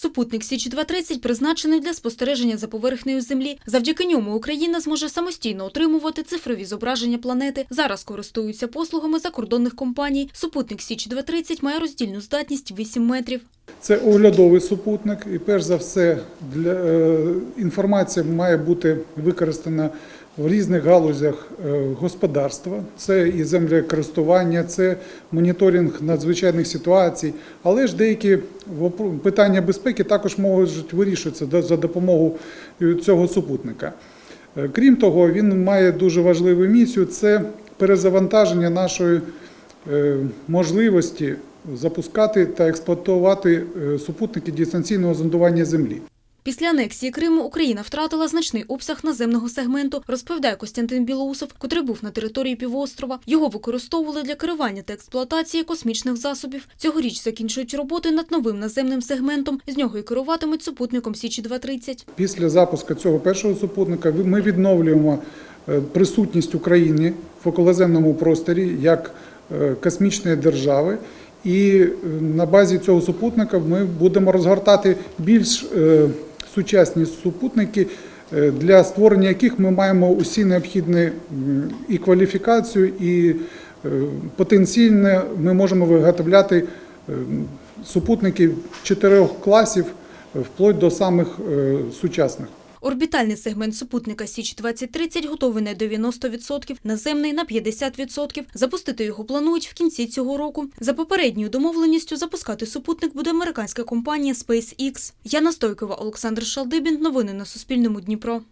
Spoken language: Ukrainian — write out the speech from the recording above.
Супутник Січ 230 призначений для спостереження за поверхнею Землі. Завдяки ньому Україна зможе самостійно отримувати цифрові зображення планети. Зараз користуються послугами закордонних компаній. Супутник Січ 230 має роздільну здатність 8 метрів. Це оглядовий супутник, і перш за все, для, е, інформація має бути використана в різних галузях е, господарства. Це і землекористування, це моніторинг надзвичайних ситуацій, але ж деякі питання безпеки також можуть вирішуватися за допомогою цього супутника. Е, Крім того, він має дуже важливу місію це перезавантаження нашої е, можливості запускати та експлуатувати е, супутники дистанційного зондування Землі. Після анексії Криму Україна втратила значний обсяг наземного сегменту, розповідає Костянтин Білоусов, котрий був на території півострова. Його використовували для керування та експлуатації космічних засобів. Цьогоріч закінчують роботи над новим наземним сегментом. З нього і керуватимуть супутником Січі 230 Після запуску цього першого супутника ми відновлюємо е, присутність України в околоземному просторі як е, космічної держави. І е, на базі цього супутника ми будемо розгортати більш сучасні супутники, е, для створення яких ми маємо усі необхідні і кваліфікацію, і потенційне ми можемо виготовляти е, супутники чотирьох класів е, вплоть до самих е, сучасних. Орбітальний сегмент супутника Січ 2030 готовий на 90%, наземний на 50%. Запустити його планують в кінці цього року. За попередньою домовленістю запускати супутник буде американська компанія SpaceX. Яна Стойкова, Олександр Шалдибін. Новини на Суспільному Дніпро.